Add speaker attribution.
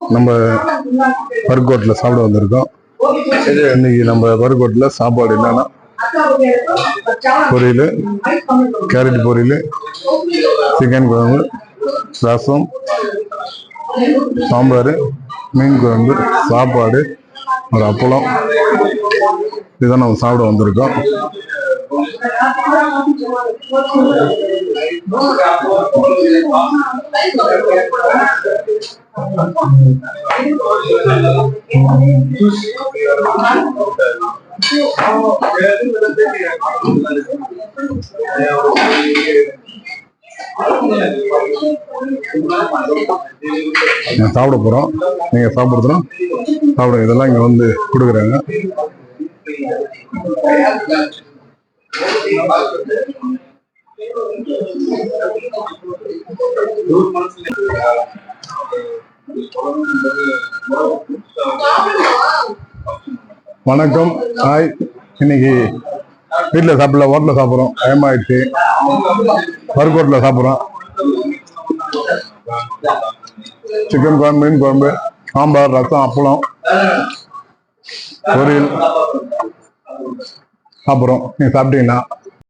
Speaker 1: நம்ம பர்கோட்டில் சாப்பிட வந்திருக்கோம். இன்னைக்கு நம்ம பர்கோட்டில் சாப்பாடு என்னன்னா பொரியல் கேரட் பொரியல் சிக்கன் குழம்பு ரசம் சாம்பார் மீன் குழம்பு சாப்பாடு ஒரு அப்பளம். இதுதான் நம்ம சாப்பிட வந்திருக்கோம். சாப்பிட போகிறோம் நீங்கள் சாப்பிட்றதுனா சாப்பிடுங்க. இதெல்லாம் இங்கே வந்து கொடுக்குறாங்க. வணக்கம். ஹாய். இன்னைக்கு வீட்டில் சாப்பிடல ஹோட்டலில் சாப்பிட்றோம். டைம் ஆயிடுச்சு. பருக்கோட்டில் சாப்பிட்றோம். சிக்கன் குழம்பு மீன் குழம்பு சாம்பார் ரசம் அப்பளம் பொரியல். சாப்பிட்றோம். நீங்கள் சாப்பிட்டீங்களா?